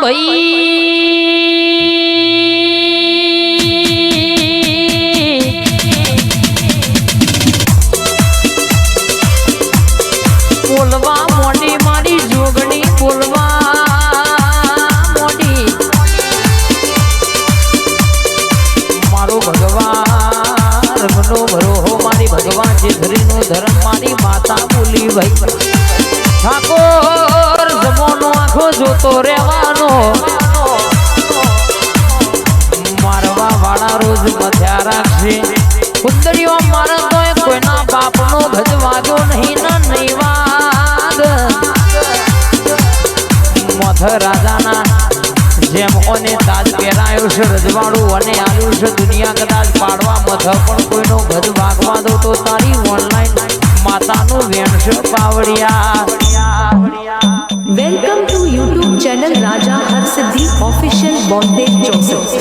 ભાઈ બોલવા જોતો રહેવાનો. મારવા વાળા રોજ મથ્યા રાખશે કુંદડીઓ મારે તો કોઈના બાપનો ગજ વાગ્યો નહીં, ના નહીં વાગ મથ રાજાના જેમ ઓને તાજ પહેરાયો છે રજવાડું અને આવ્યું છે દુનિયા કદાચ પાડવા. મથ પણ કોઈનો ગજ ભાગવા દો તો તારી ઓનલાઈન માતાનું વેણ છે પાવડિયા. To YouTube channel Raja Har Siddhi Official Bonte Joseph.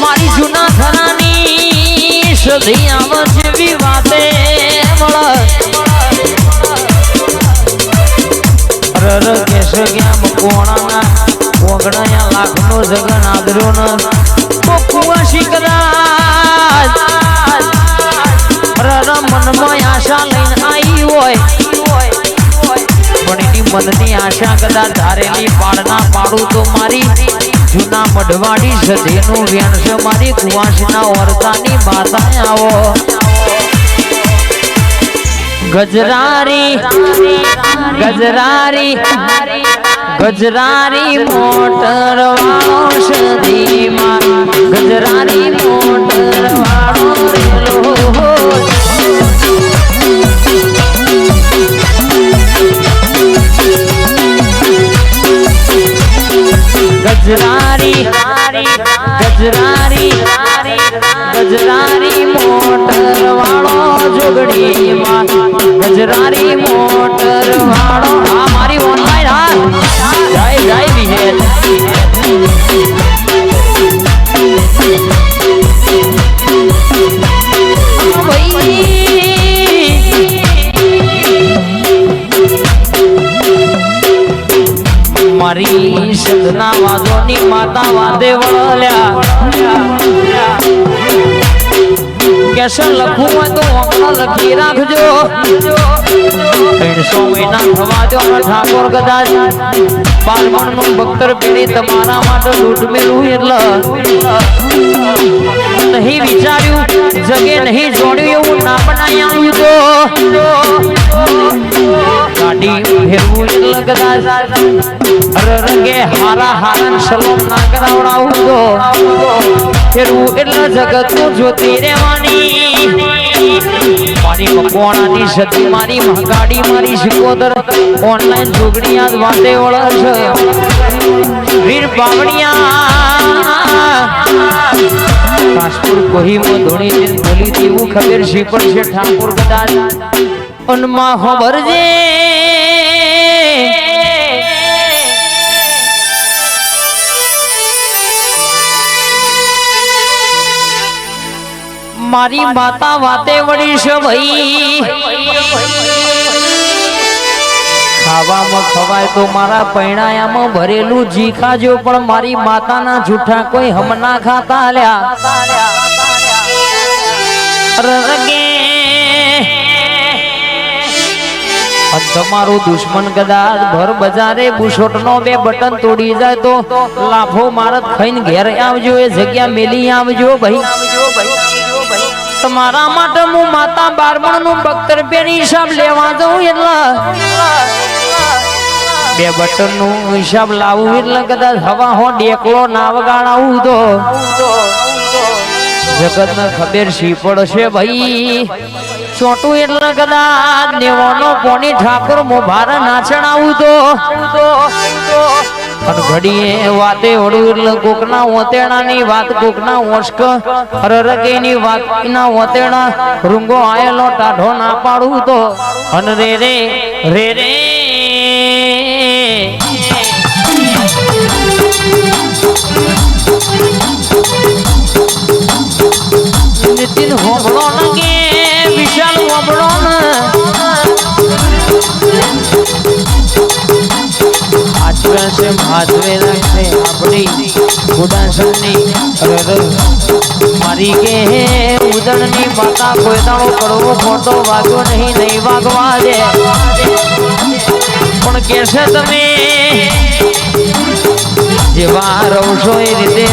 મારી જૂના થરાની સધી આવ જેવી વાતે મળે રર ગયા મકોણાના ઓગણયા લાખનો જગન આદર્યો મનની આશા કદા ધારેલી પાડના પાડું તો મારી. જૂના મઢવાડી સધીનું વ્યંશ મારી. કુવાસના વર્તાની માતા આવો. ગજરારી ગજરારી ગજરારી મોટર વાળો ગજરારી મોટર વાળો ગજરારી ગજરારી ગજરારી મોટર વાળો જોગડી ગજરારી સદના વાદોની માતા વાદે વળ્યા કેશન લખવું હોય તો ઓગણો લખી રાખજો. ત્રણસો મહિના થવા દો ઠાકોર કદાચ બાળપણનું ભક્તર પેઢી તમારા માટે લૂંટ મેળવું એટલે. નહીં વિચાર્યું, જગે નહીં જોડ્યું એવું ના બનાવી તો. ગાડી ફેરવું લગતા રંગે હારા હારન સલોમ ના કરાવડાવું તો. ફેરવું એટલે જગતનું જોતી રહેવાની. મારી મકવાણાની સતી મારી મહાગાડી મારી સિકોદર. ઓનલાઈન જોગણી આજ ઓળખ વળે વીર કાશપુર કોહીમાં ધોણી દિન બોલી દેવું, ખબર છે પણ છે ઠાકોર કદાચ. અનમાં ખબર છે. મારી માતા વાતે વળી છે ભાઈ. ખાવામાં ખવાય તો મારા પૈણાયામાં ભરેલું જી ખાજો, પણ મારી માતાના જૂઠા કોઈ હમના ખાતા લ્યા. રગે તમારો દુશ્મન કદાચ ભર બજારે બુશોટ નો બે બટન તોડી જાય તો લાફો મારત ખાઈને ઘેર આવજો, એ જગ્યા મેલી આવજો ભાઈ. તમારા માટે હું માતા બારમણનું બખ્તર પેરી હિસાબ લેવા જઉં એટલે. બે બટનનું હિસાબ લાવું એટલે કદાચ હવા હો ડેકલો ના વગાડાવું તો. જગત ને ખબર સી પડશે ભાઈ? ચોટું એટલે કદાચ નેવાનો કોની ઠાકોર મોભાર નાચણાવું તો. કોકના ઓતેણાની વાત, કોકના ઓસ્ક રરકેની વાત ના ઓતેણા રૂંગો આયેલો ટાઢો ના પાડું તો. અને રે રે. દિન હોબળો નંગે વિશાલ હોબળો ન. આજકાલ છે, માધવે રાખે આપણી ગુડાસણની મારી કે હે ઉદળની માતા, કોઈ દાણો કરવો ખોટો વાગ્યો નહીં નહીં વાગવા દે. પણ કહેશે તમે, જેવા રહો છો એ રીતે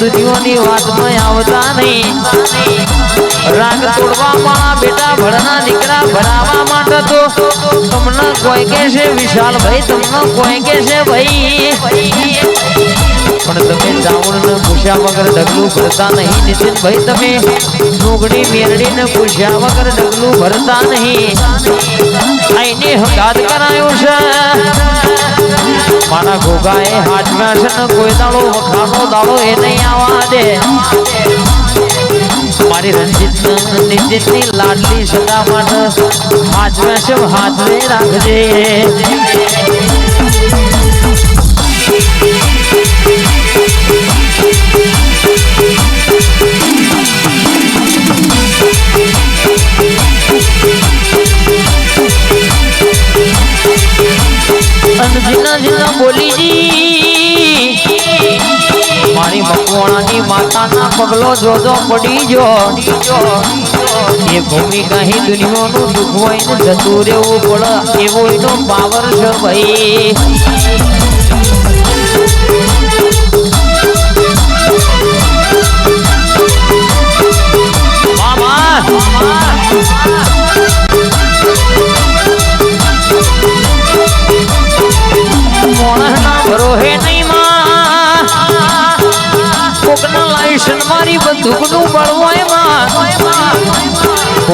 દુનિયાની વાતમાં આવતા નહીં. રાગ છોડવામાં બેટા ભણના દીકરા ભણાવા માટે તો તમને કોઈ કે છે વિશાલ ભાઈ તમને કોઈ કે છે ભાઈ. પણ તમે ચાવણ ને પૂછ્યા વગર ડગલું ભરતા નહીં નીતિન ભાઈ તમે ડુંગળી મેરડી ને પૂછ્યા વગર ડગલું ભરતા નહીં. આઈને હકાત કરાયો છે. મારા ગોગાએ હાથ છે કોઈ દાડો વખાનો દાડો એ નહીં આવવા દે. મારી રંજીત નિતિનની લાડલી સદા માટે હાચવ્યા છે હાથવે રાખજે અને જીના માતાના પગલો જોજો, પડી જો. એ ભૂમિ હી દુનિયાનું દુઃખ હોય ને જતું રહેવું પડે, એવો એનો પાવર છે ભાઈ.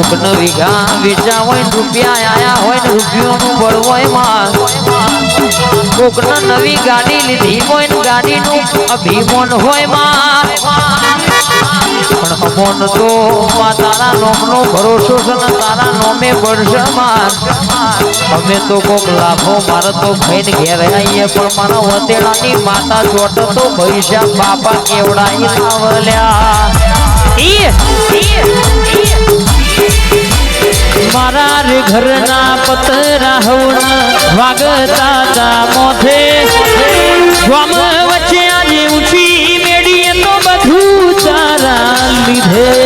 કોકના વીઘા વેચા હોય રૂપિયા આયા હોય ને રૂપિયોનું બળવાયમાં કોકન નવી ગાડી લીધી હોય ને ગાડીનું, અભિમાન હોયમાં પણ અમોન તો તારા નોમનો ભરોસો છે ને તારા નોમે પડશે માં અમે તો કોક લાભો મારે તો ખાઈને ઘેર આવીએ, પણ મારા વતેડાની માતા ચોટ તો ભૈસા બાપા કેવડાઈ આવલ્યા. મારા રે ઘરના પતરા હવણ વાગતા તા મોથે સ્વામ વચ્ચે આજે ઊંચી મેડીએ તો બધું તારા લીધે.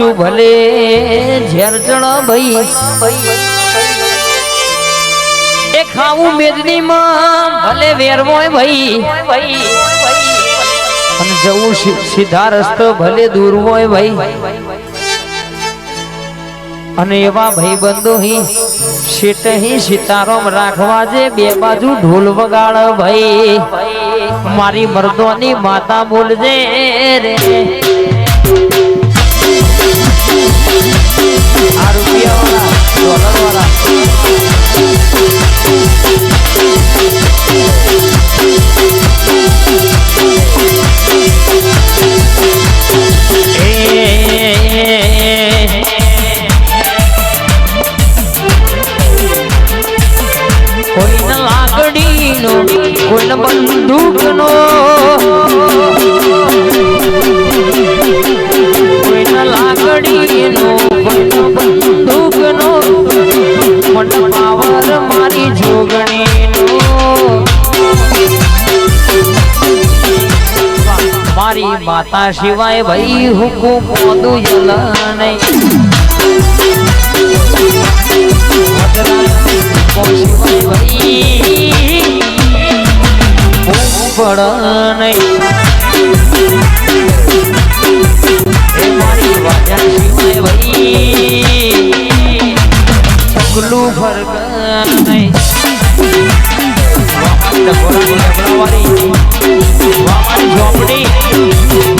હાચું ભલે ઝેરચણ ભાઈ. એ ખાવું મેદનીમાં ભલે વેરવોય ભાઈ. અને જવું સીધા રસ્તો ભલે દૂર હોય ભાઈ. અને એવા ભાઈબંધો હી સીટ હી, સીતારામ રાખવા જે બે બાજુ ઢોલ વગાડ ભાઈ. મારી મર્દોની માતા બોલજે રે. આ રૂપિયા વાળા માતા સિવાય ભાઈ હુકુમ મોદું જલ નહીં ચકલું ફરગ નહીં વાળી Thank you.